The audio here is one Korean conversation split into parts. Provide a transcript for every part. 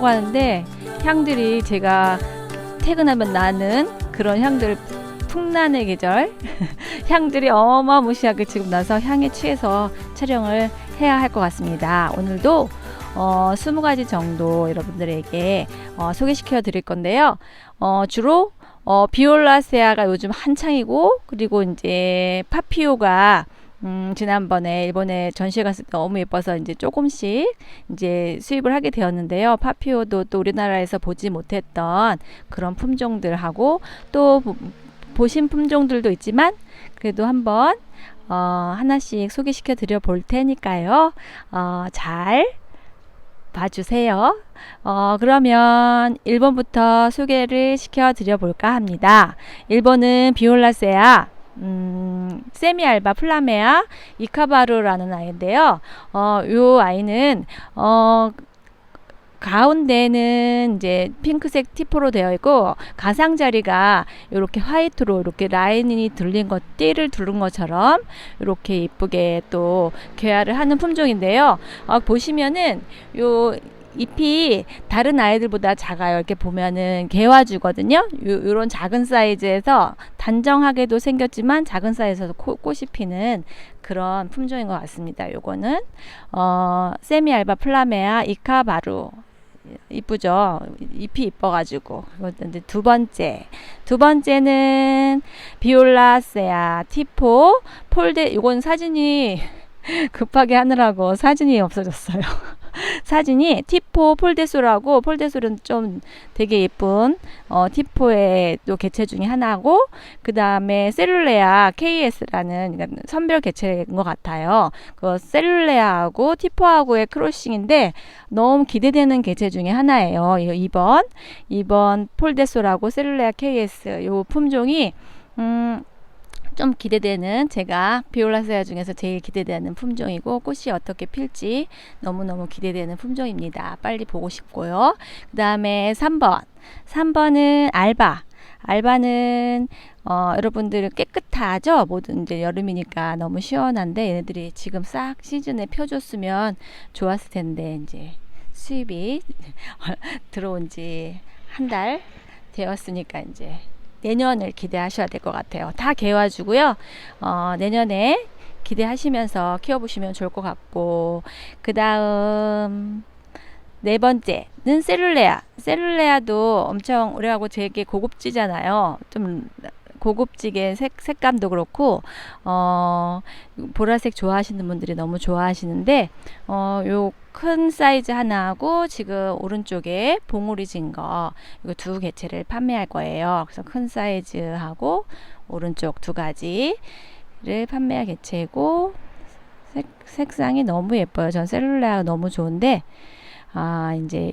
하려고 하는데 향들이 제가 퇴근하면 나는 그런 향들 풍란의 계절 향들이 어마무시하게 지금 나서 향에 취해서 촬영을 해야 할 것 같습니다. 오늘도 어, 20가지 정도 여러분들에게 어, 소개시켜 드릴 건데요. 어, 주로 어, 비올라세아가 요즘 한창이고 그리고 이제 파피오가 음, 지난번에 일본에 전시회 갔을 때 너무 예뻐서 이제 조금씩 이제 수입을 하게 되었는데요. 파피오도 또 우리나라에서 보지 못했던 그런 품종들하고 또 보, 보신 품종들도 있지만 그래도 한번 어, 하나씩 소개시켜 드려 볼 테니까요. 어, 잘 봐주세요. 어, 그러면 1번부터 소개를 시켜 드려 볼까 합니다. 1번은 비올라세아, 음, 세미알바 플라메아 이카바루라는 아이인데요. 어, 요 아이는, 어, 가운데는 이제 핑크색 티포로 되어 있고 가상자리가 이렇게 화이트로 이렇게 라인이 들린 것 띠를 두른 것처럼 이렇게 이쁘게 또 개화를 하는 품종인데요. 어, 보시면은 요 잎이 다른 아이들보다 작아요. 이렇게 보면은 개화주거든요. 요, 요 런 작은 사이즈에서 단정하게도 생겼지만 작은 사이즈에서 코, 꽃이 피는 그런 품종인 것 같습니다. 요거는 어, 세미알바 플라메아 이카바루 이쁘죠. 잎이 이뻐가지고. 이제 두 번째. 두 번째는 비올라세아 티포 폴데, 이건 사진이 급하게 하느라고 사진이 없어졌어요. 사진이 티포 폴데소라고 폴데소는 좀 되게 예쁜 어, 티포의 또 개체 중에 하나고 그 다음에 셀룰레아 KS라는 선별 개체인 것 같아요. 그 셀룰레아하고 티포하고의 크로싱인데 너무 기대되는 개체 중에 하나예요. 이 2번 2번 폴데소라고 셀룰레아 KS 요 품종이 음, 좀 기대되는 제가 비올라세아 중에서 제일 기대되는 품종이고 꽃이 어떻게 필지 너무너무 기대되는 품종입니다. 빨리 보고 싶고요. 그 다음에 3번. 3번은 알바. 알바는 어, 여러분들 깨끗하죠? 모든 이제 여름이니까 너무 시원한데 얘네들이 지금 싹 시즌에 펴줬으면 좋았을 텐데 이제 수입이 들어온 지 한 달 되었으니까 이제 내년을 기대하셔야 될 것 같아요. 다 개화주고요. 어, 내년에 기대하시면서 키워보시면 좋을 것 같고 그 다음 네 번째는 셀룰레아. 셀룰레아도 엄청 오래하고 되게 고급지잖아요. 좀 고급지게 색, 색감도 그렇고 어 보라색 좋아하시는 분들이 너무 좋아하시는데 어요 큰 사이즈 하나하고 지금 오른쪽에 봉우리 진 거 이거 두 개체를 판매할 거예요. 그래서 큰 사이즈하고 오른쪽 두 가지를 판매할 개체고 색, 색상이 너무 예뻐요. 전 셀룰라가 너무 좋은데 아 이제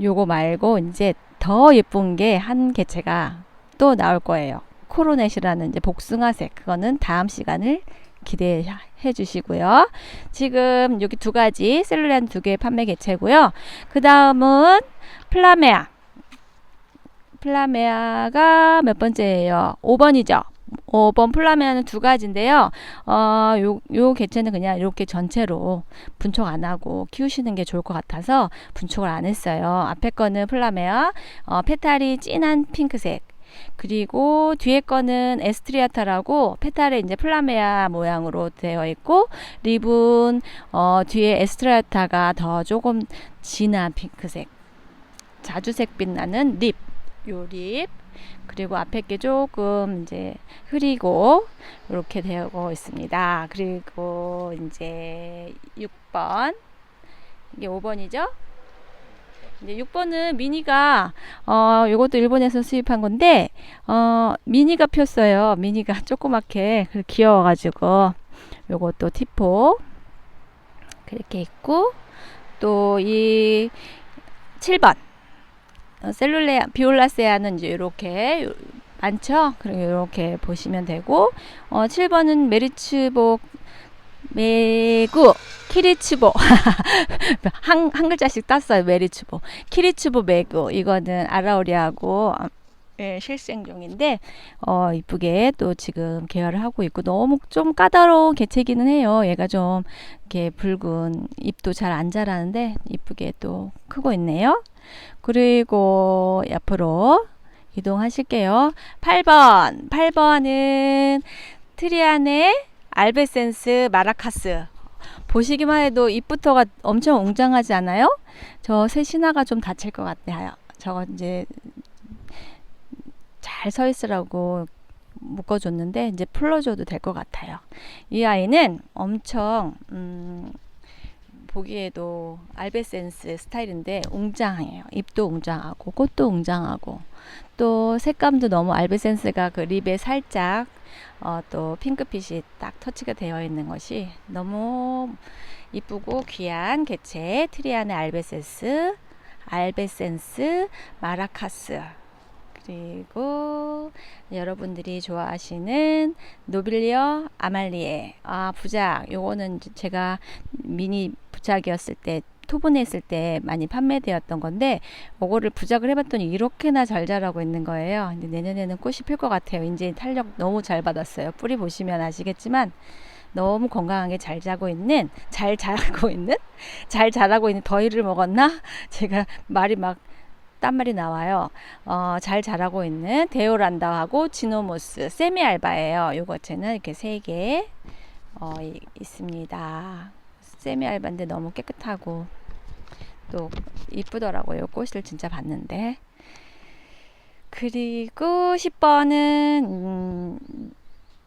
요거 말고 이제 더 예쁜 게 한 개체가 또 나올 거예요. 코로넷이라는 이제 복숭아색 그거는 다음 시간을 기대해 주시고요. 지금 여기 두 가지 셀룰란 두개 판매 개체고요. 그 다음은 플라메아. 플라메아가 몇 번째예요? 5번이죠. 5번 플라메아는 두 가지인데요. 어, 요, 요 개체는 그냥 이렇게 전체로 분촉 안 하고 키우시는 게 좋을 것 같아서 분촉을 안 했어요. 앞에 거는 플라메아, 어, 페탈이 진한 핑크색. 그리고 뒤에 거는 에스트리아타라고 페탈에 이제 플라메아 모양으로 되어 있고 립은 어, 뒤에 에스트리아타가 더 조금 진한 핑크색 자주색 빛 나는 립 요 립 그리고 앞에 게 조금 이제 흐리고 이렇게 되어 있습니다. 그리고 이제 6번 이게 5번이죠. 이제 6번은 미니가 어 요것도 일본에서 수입한 건데 어 미니가 폈어요. 미니가 조그맣게 귀여워 가지고 요것도 티포 그렇게 있고 또 이 7번 어, 셀룰레아 비올라세아는 이제 이렇게 많죠. 그리고 이렇게 보시면 되고 어 7번은 메리츠복 메구 키리츠보. 한, 한 글자씩 땄어요 메리츠보. 키리츠보 메구. 이거는 아라오리하고 예, 실생종인데 어 이쁘게 또 지금 개화를 하고 있고 너무 좀 까다로운 개체기는 해요. 얘가 좀 이렇게 붉은 잎도 잘 안 자라는데 이쁘게 또 크고 있네요. 그리고 옆으로 이동하실게요. 8번. 8번은 트리안의 알베센스 마라카스 보시기만 해도 잎부터가 엄청 웅장하지 않아요? 저 새 신화가 좀 다칠 것 같아요. 저거 이제 잘 서 있으라고 묶어줬는데 이제 풀어줘도 될 것 같아요. 이 아이는 엄청 음, 보기에도 알베센스 스타일인데 웅장해요. 잎도 웅장하고 꽃도 웅장하고 또 색감도 너무 알베센스가 그 립에 살짝 어, 또 핑크빛이 딱 터치가 되어 있는 것이 너무 이쁘고 귀한 개체 트리안의 알베센스 알베센스 마라카스. 그리고 여러분들이 좋아하시는 노빌리어 아말리에. 아 부작. 요거는 제가 미니 부작이었을 때 토분했을 때 많이 판매되었던 건데 요거를 부작을 해봤더니 이렇게나 잘 자라고 있는 거예요 근데 내년에는 꽃이 필 것 같아요 이제 탄력 너무 잘 받았어요 뿌리 보시면 아시겠지만 너무 건강하게 잘 자고 있는 잘 자라고 있는 잘 자라고 있는 더위를 먹었나 제가 말이 막 딴말이 나와요. 어, 잘 자라고 있는 데오란다하고 지노모스 세미 알바예요. 요거체는 이렇게 세 개 어, 이- 있습니다. 세미 알바인데 너무 깨끗하고 또 이쁘더라고요. 꽃을 진짜 봤는데. 그리고 10번은 음,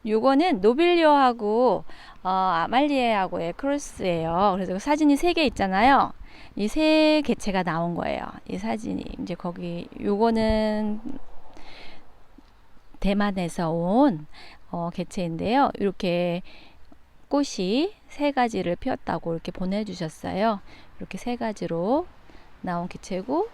요거는 노빌리오하고 어, 아말리에하고의 크로스예요. 그래서 사진이 세 개 있잖아요. 이 세 개체가 나온 거예요. 이 사진이 이제 거기 요거는 대만에서 온 어, 개체인데요. 이렇게 꽃이 세 가지를 피웠다고 이렇게 보내주셨어요. 이렇게 세 가지로 나온 개체고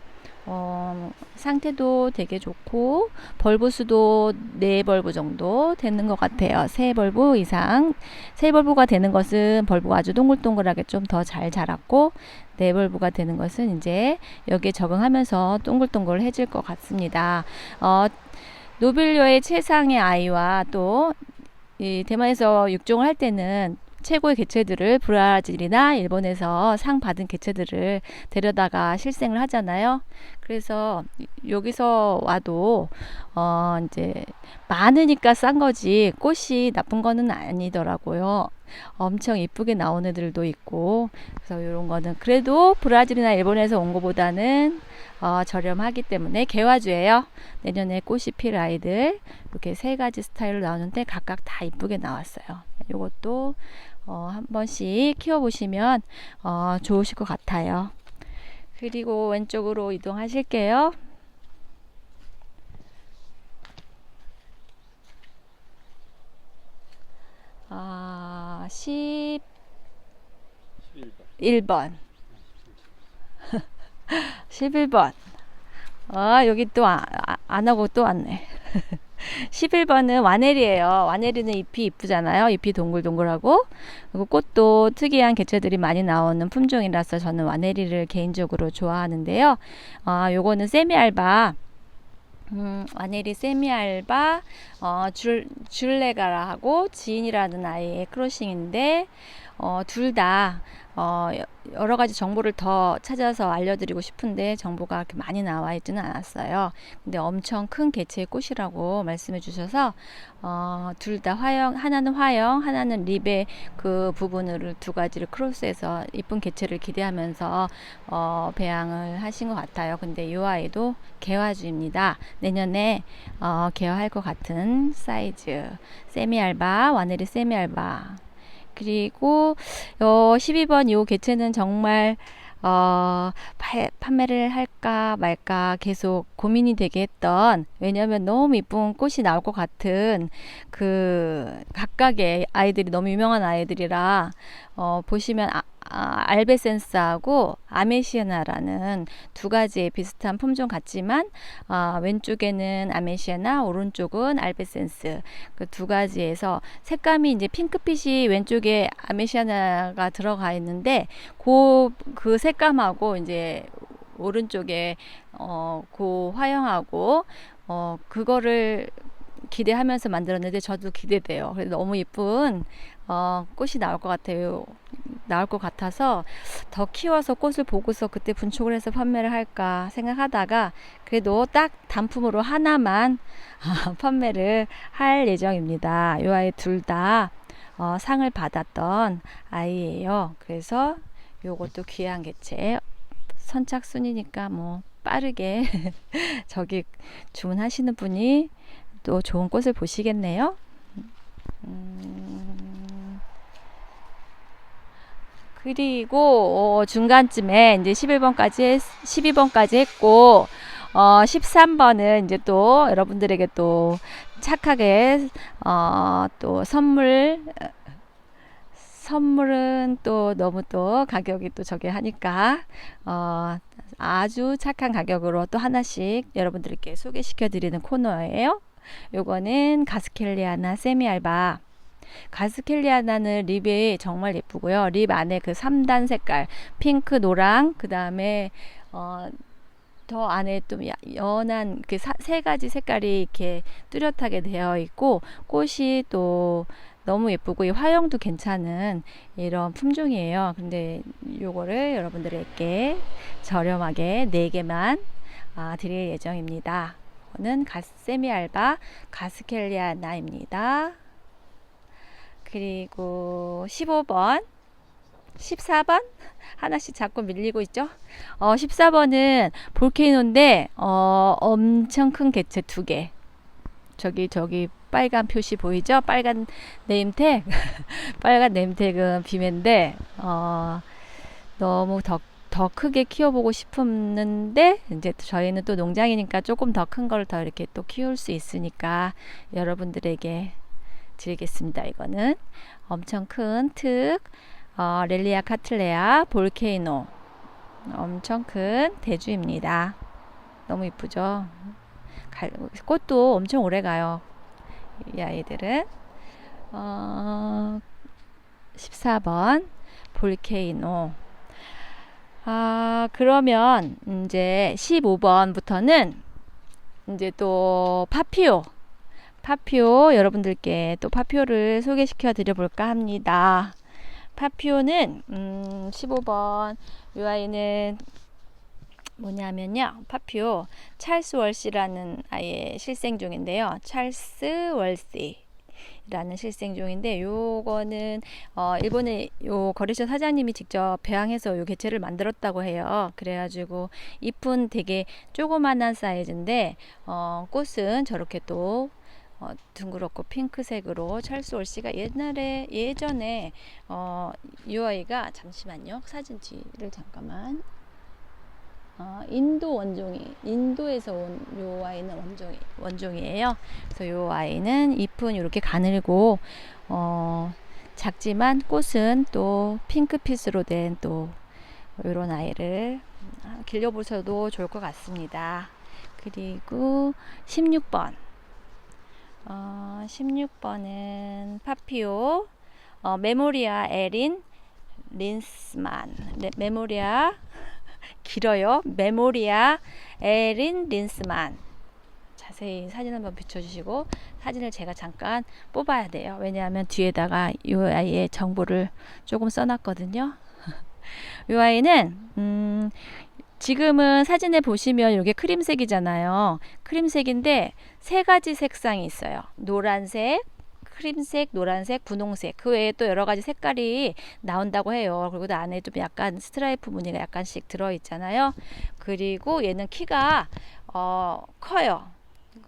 어, 상태도 되게 좋고 벌브 수도 네 벌브 정도 되는 것 같아요. 세 벌브 이상. 세 벌브가 되는 것은 벌브가 아주 동글동글하게 좀 더 잘 자랐고 네 벌브가 되는 것은 이제 여기에 적응하면서 동글동글해질 것 같습니다. 어, 노빌료의 최상의 아이와 또 이 대만에서 육종을 할 때는 최고의 개체들을 브라질이나 일본에서 상 받은 개체들을 데려다가 실생을 하잖아요. 그래서 여기서 와도 어 이제 많으니까 싼 거지 꽃이 나쁜 거는 아니더라고요. 엄청 이쁘게 나온 애들도 있고 그래서 이런 거는 그래도 브라질이나 일본에서 온 거보다는 어, 저렴하기 때문에 개화주예요. 내년에 꽃이 필 아이들 이렇게 세 가지 스타일로 나오는데 각각 다 이쁘게 나왔어요. 이것도 어, 한 번씩 키워보시면 어, 좋으실 것 같아요. 그리고 왼쪽으로 이동하실게요. 아, 11번. 11번. 11번. 아, 여기 또 아, 아, 안 하고 또 왔네. 11번은 와네리예요. 와네리는 잎이 이쁘잖아요. 잎이 동글동글하고 그리고 꽃도 특이한 개체들이 많이 나오는 품종이라서 저는 와네리를 개인적으로 좋아하는데요. 아, 요거는 세미알바 음, 와네리 세미알바 어, 줄 줄레가라하고 지인이라는 아이의 크로싱인데 어, 둘 다 어, 여- 여러 가지 정보를 더 찾아서 알려드리고 싶은데 정보가 그렇게 많이 나와 있지는 않았어요. 근데 엄청 큰 개체의 꽃이라고 말씀해 주셔서 어, 둘 다 화형 하나는 화형 하나는 립의 그 부분을 두 가지를 크로스해서 이쁜 개체를 기대하면서 어, 배양을 하신 것 같아요. 근데 이 아이도 개화주입니다. 내년에 어, 개화할 것 같은 사이즈 세미알바 와네리 세미알바 그리고 어, 12번 요 개체는 정말 어, 파- 판매를 할까 말까 계속 고민이 되게 했던 왜냐하면 너무 이쁜 꽃이 나올 것 같은 그 각각의 아이들이 너무 유명한 아이들이라 어, 보시면 아, 아, 알베센스하고 아메시아나라는 두 가지의 비슷한 품종 같지만 아, 왼쪽에는 아메시아나 오른쪽은 알베센스 그 두 가지에서 색감이 이제 핑크빛이 왼쪽에 아메시아나가 들어가 있는데 그, 그 색감하고 이제 오른쪽에 어, 그 화형하고 어, 그거를 기대하면서 만들었는데 저도 기대돼요. 그래서 너무 예쁜 어, 꽃이 나올 것 같아요. 나올 것 같아서 더 키워서 꽃을 보고서 그때 분촉을 해서 판매를 할까 생각하다가 그래도 딱 단품으로 하나만 아, 판매를 할 예정입니다. 이 아이 둘다 어, 상을 받았던 아이예요. 그래서 요것도 귀한 개체 선착순이니까 뭐 빠르게 저기 주문하시는 분이 또 좋은 꽃을 보시겠네요. 음, 그리고 어, 중간쯤에 이제 11번까지 12번까지 했고 어, 13번은 이제 또 여러분들에게 또 착하게 어, 또 선물 선물은 또 너무 또 가격이 또 저게 하니까 어, 아주 착한 가격으로 또 하나씩 여러분들께 소개시켜 드리는 코너예요. 요거는 가스켈리아나 세미알바. 가스켈리아나는 립이 정말 예쁘고요. 립 안에 그 3단 색깔, 핑크, 노랑, 그 다음에 어, 더 안에 좀 야- 연한 그 세 가지 색깔이 이렇게 뚜렷하게 되어 있고 꽃이 또 너무 예쁘고 이 화형도 괜찮은 이런 품종이에요. 근데 요거를 여러분들에게 저렴하게 4개만 아, 드릴 예정입니다. 이거는 가세미 알바 가스켈리아나입니다. 그리고 15번 14번 하나씩 자꾸 밀리고 있죠. 어, 14번은 볼케이노인데 어, 엄청 큰 개체 두 개. 저기 저기 빨간 표시 보이죠? 빨간 네임택. 빨간 네임택은 비매인데 어, 너무 더, 더 크게 키워보고 싶었는데 이제 저희는 또 농장이니까 조금 더 큰 걸 더 이렇게 또 키울 수 있으니까 여러분들에게 드리겠습니다. 이거는 엄청 큰 특. 어, 렐리아 카틀레아 볼케이노 엄청 큰 대주입니다. 너무 이쁘죠? 갈- 꽃도 엄청 오래 가요. 이 아이들은 어, 14번 볼케이노 아 그러면 이제 15번부터는 이제 또 파피오 파피오 여러분들께 또 파피오를 소개시켜 드려 볼까 합니다. 파피오는 음, 15번 이 아이는 뭐냐면요. 파피오 찰스 월시라는 아이의 실생종인데요. 찰스 월시 라는 실생종인데 요거는 어 일본의 요 거래처 사장님이 직접 배양해서 요 개체를 만들었다고 해요. 그래가지고 잎은 되게 조그만한 사이즈인데 어 꽃은 저렇게 또 어, 둥그렇고 핑크색으로 찰스 월시가 옛날에 예전에 어, 이 아이가 잠시만요 사진 뒤를 잠깐만 어, 인도 원종이 인도에서 온 요 아이는 원종이 원종이에요. 그래서 요 아이는 잎은 이렇게 가늘고 어, 작지만 꽃은 또 핑크빛으로 된 또 이런 아이를 길려보셔도 좋을 것 같습니다. 그리고 16번 어, 16번은 파피오 어, 메모리아 에린 린스만 네, 메모리아 길어요. 메모리아 에린 린스만. 자세히 사진 한번 비춰주시고 사진을 제가 잠깐 뽑아야 돼요. 왜냐하면 뒤에다가 이 아이의 정보를 조금 써놨거든요. 이 아이는 음, 지금은 사진에 보시면 이게 크림색이잖아요. 크림색인데 세 가지 색상이 있어요. 노란색, 크림색, 노란색, 분홍색 그 외에 또 여러 가지 색깔이 나온다고 해요. 그리고 그 안에 좀 약간 스트라이프 무늬가 약간씩 들어 있잖아요. 그리고 얘는 키가 어, 커요.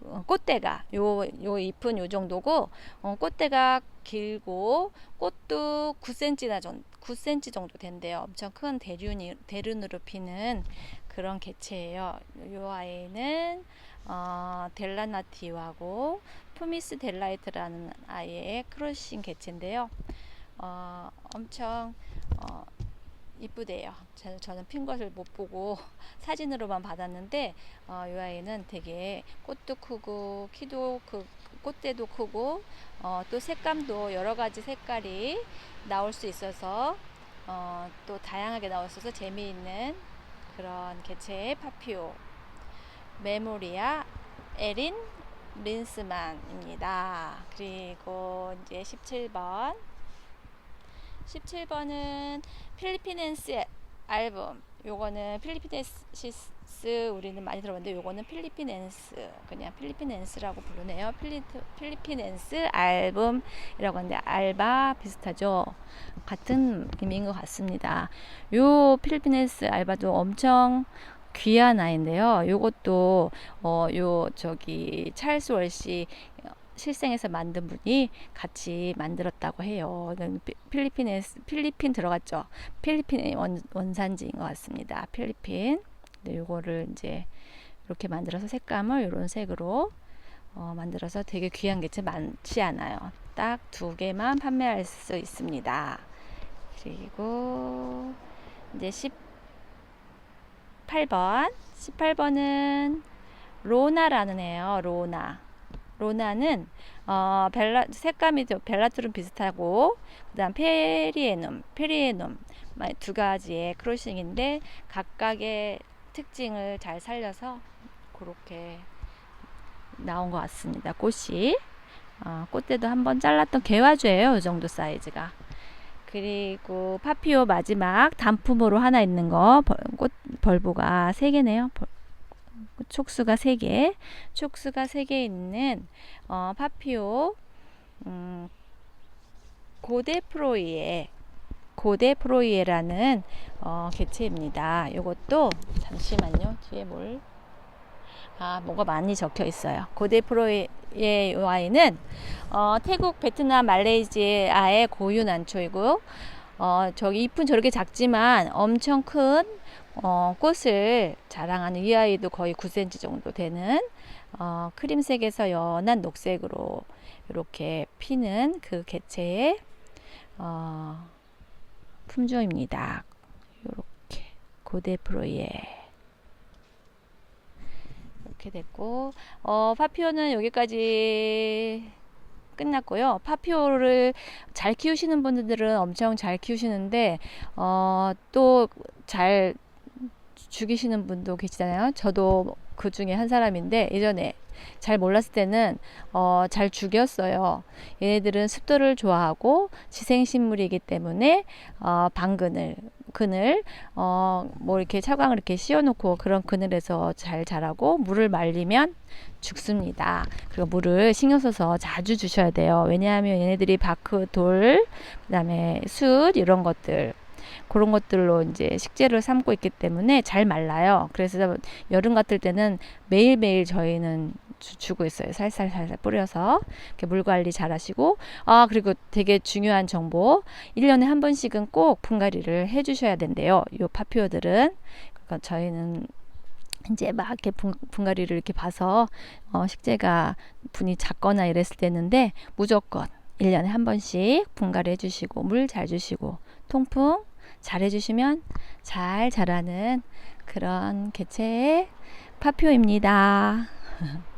어, 꽃대가 요 요 잎은 요 정도고 어, 꽃대가 길고 꽃도 9cm나 정도 9cm 정도 된대요. 엄청 큰 대륜이 대륜으로 피는 그런 개체예요. 요 아이는 어, 델라나티하고 푸미스 델라이트라는 아이의 크로싱 개체인데요. 어, 엄청 어, 이쁘대요. 저는 핀 것을 못 보고 사진으로만 받았는데 어, 이 아이는 되게 꽃도 크고 키도 크, 꽃대도 크고 어, 또 색감도 여러 가지 색깔이 나올 수 있어서 어, 또 다양하게 있어서 재미있는 그런 개체의 파피오 메모리아 에린 린스만입니다. 그리고 이제 17번 17번은 필리핀en스 앨범. 요거는 필리핀en시스 우리는 많이 들어봤는데 요거는 필리핀en스 그냥 필리핀en스라고 부르네요. 필리, 필리핀en스 앨범이라고 하는데 알바 비슷하죠. 같은 의미인 것 같습니다. 요 필리핀en스 알바도 엄청 귀한 아이인데요. 요것도 어 요 저기 찰스 월시 실생에서 만든 분이 같이 만들었다고 해요. 필리핀에 필리핀 들어갔죠. 필리핀의 원, 원산지인 것 같습니다. 필리핀. 네, 요거를 이제 이렇게 만들어서 색감을 이런 색으로 어, 만들어서 되게 귀한 개체 많지 않아요. 딱 두 개만 판매할 수 있습니다. 그리고 이제 18번. 18번은 로나라는 애요. 로나. 로나는 어, 벨라 색감이 좀 벨라투름 비슷하고 그다음 페리에눔, 페리에눔 마- 두 가지의 크로싱인데 각각의 특징을 잘 살려서 그렇게 나온 것 같습니다. 꽃이 어, 꽃대도 한번 잘랐던 개화주예요. 이 정도 사이즈가. 그리고 파피오 마지막 단품으로 하나 있는 거 벌- 꽃 벌보가 세 개네요. 벌- 촉수가 세 개, 촉수가 세 개 있는 어, 파피오 음, 고대 프로이에 고대 프로이에라는 어, 개체입니다. 이것도 잠시만요. 뒤에 뭘 아, 뭐가 많이 적혀 있어요. 고대 프로이의 와인은 어, 태국, 베트남, 말레이시아의 고유 난초이고 어, 저기 잎은 저렇게 작지만 엄청 큰 어, 꽃을 자랑하는 이 아이도 거의 9cm 정도 되는 어, 크림색에서 연한 녹색으로 이렇게 피는 그 개체의 어, 품종입니다. 이렇게 고대 프로예 이렇게 됐고 어, 파피오는 여기까지 끝났고요. 파피오를 잘 키우시는 분들은 엄청 잘 키우시는데 어, 또 잘 죽이시는 분도 계시잖아요. 저도 그 중에 한 사람인데 예전에 잘 몰랐을 때는 어, 잘 죽였어요. 얘네들은 습도를 좋아하고 지생식물이기 때문에 어, 방그늘 그늘 어, 뭐 이렇게 차광을 이렇게 씌워놓고 그런 그늘에서 잘 자라고 물을 말리면 죽습니다. 그리고 물을 신경 써서 자주 주셔야 돼요. 왜냐하면 얘네들이 바크, 돌, 그다음에 숯 이런 것들 그런 것들로 이제 식재를 삼고 있기 때문에 잘 말라요. 그래서 여름 같을 때는 매일매일 저희는 주, 주고 있어요. 살살살살 뿌려서 이렇게 물 관리 잘 하시고 아 그리고 되게 중요한 정보 1년에 한 번씩은 꼭 분갈이를 해 주셔야 된대요. 요 파피오들은 그러니까 저희는 이제 막 이렇게 분, 분갈이를 이렇게 봐서 어, 식재가 분이 작거나 이랬을 때는데 무조건 1년에 한 번씩 분갈이 해주시고 물 잘 주시고 통풍 잘 해주시면 잘 자라는 그런 개체의 파표입니다.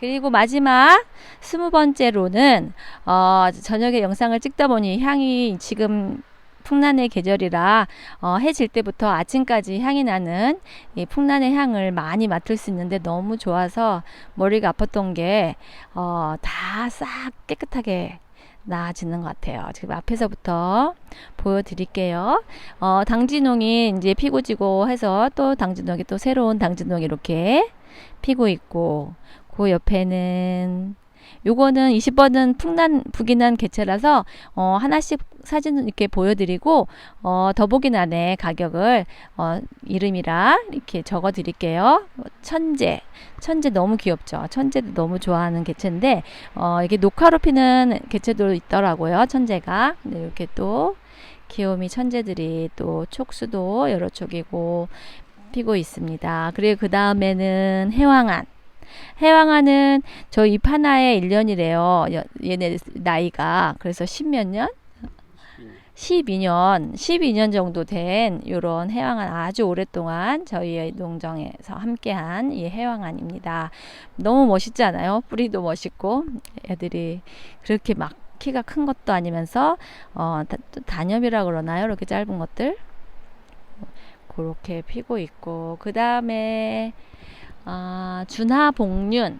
그리고 마지막 스무 번째로는 어, 저녁에 영상을 찍다 보니 향이 지금 풍란의 계절이라 어, 해질 때부터 아침까지 향이 나는 이 풍란의 향을 많이 맡을 수 있는데 너무 좋아서 머리가 아팠던 게 어, 다싹 깨끗하게 나아지는 것 같아요. 지금 앞에서부터 보여드릴게요. 어, 당진홍이 이제 피고 지고 해서 또 당진홍이 또 새로운 당진홍이 이렇게 피고 있고 그 옆에는 요거는 20번은 풍난 북이난 개체라서 어, 하나씩 사진 이렇게 보여드리고 어, 더보기란에 가격을 어, 이름이라 이렇게 적어 드릴게요. 천재 천재 너무 귀엽죠. 천재도 너무 좋아하는 개체인데 어, 이게 녹화로 피는 개체도 있더라고요. 천재가 네, 이렇게 또 귀요미 천재들이 또 촉수도 여러 촉이고 피고 있습니다. 그리고 그 다음에는 해왕안. 해왕안은 저잎 하나에 1년이래요. 얘네 나이가. 그래서 십몇 년? 12년, 12년 정도 된 이런 해왕안 아주 오랫동안 저희의 농장에서 함께한 이 해왕안입니다. 너무 멋있지 않아요? 뿌리도 멋있고 애들이 그렇게 막 키가 큰 것도 아니면서 어, 다, 또 단엽이라 그러나요? 이렇게 짧은 것들 그렇게 피고 있고 그 다음에 아, 준하복륜.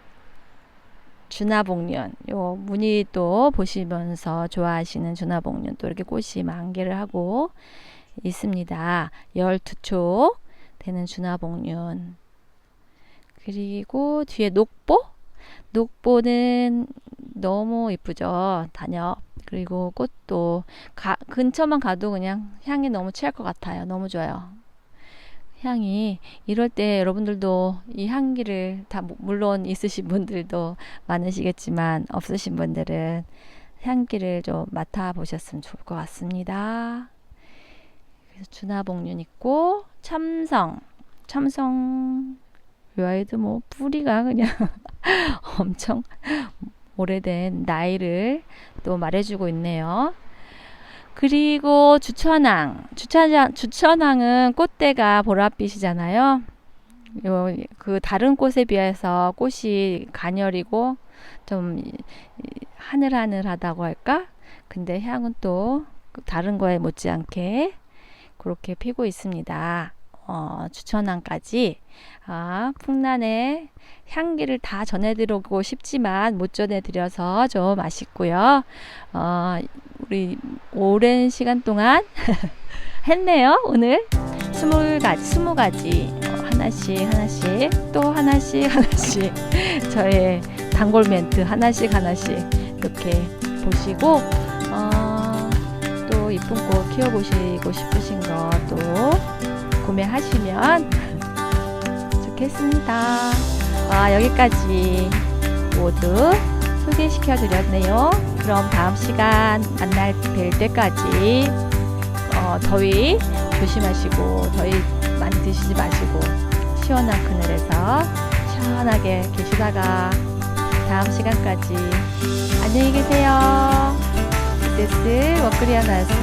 준하복륜. 요 무늬 또 보시면서 좋아하시는 준하복륜 또 이렇게 꽃이 만개를 하고 있습니다. 12초 되는 준하복륜. 그리고 뒤에 녹보? 녹보는 너무 이쁘죠 단엽. 그리고 꽃도 가, 근처만 가도 그냥 향이 너무 취할 것 같아요. 너무 좋아요 향이 이럴 때 여러분들도 이 향기를 다 무- 물론 있으신 분들도 많으시겠지만 없으신 분들은 향기를 좀 맡아 보셨으면 좋을 것 같습니다. 그래서 준하복륜 있고 참성 참성 이 아이도 뭐 뿌리가 그냥 엄청 오래된 나이를 또 말해주고 있네요. 그리고 주천항. 주천항, 주천항은 꽃대가 보랏빛이잖아요. 요, 그 다른 꽃에 비해서 꽃이 가녀리고 좀 하늘하늘하다고 할까? 근데 향은 또그 다른 거에 못지않게 그렇게 피고 있습니다. 어, 주천항까지 아, 풍란의 향기를 다 전해드리고 싶지만 못 전해드려서 좀 아쉽고요. 어, 우리 오랜 시간 동안 했네요. 오늘 스물 가지, 스무 가지 어, 하나씩 하나씩 또 하나씩 하나씩 저의 단골 멘트 하나씩 하나씩 이렇게 보시고 어, 또 이쁜 꽃 키워보시고 싶으신 거 또 구매하시면 좋겠습니다. 아, 여기까지 모두 소개시켜 드렸네요. 그럼 다음 시간 만날 뵐 때까지 어, 더위 조심하시고 더위 많이 드시지 마시고 시원한 그늘에서 시원하게 계시다가 다음 시간까지 안녕히 계세요. 데스 워크리아나였습니다.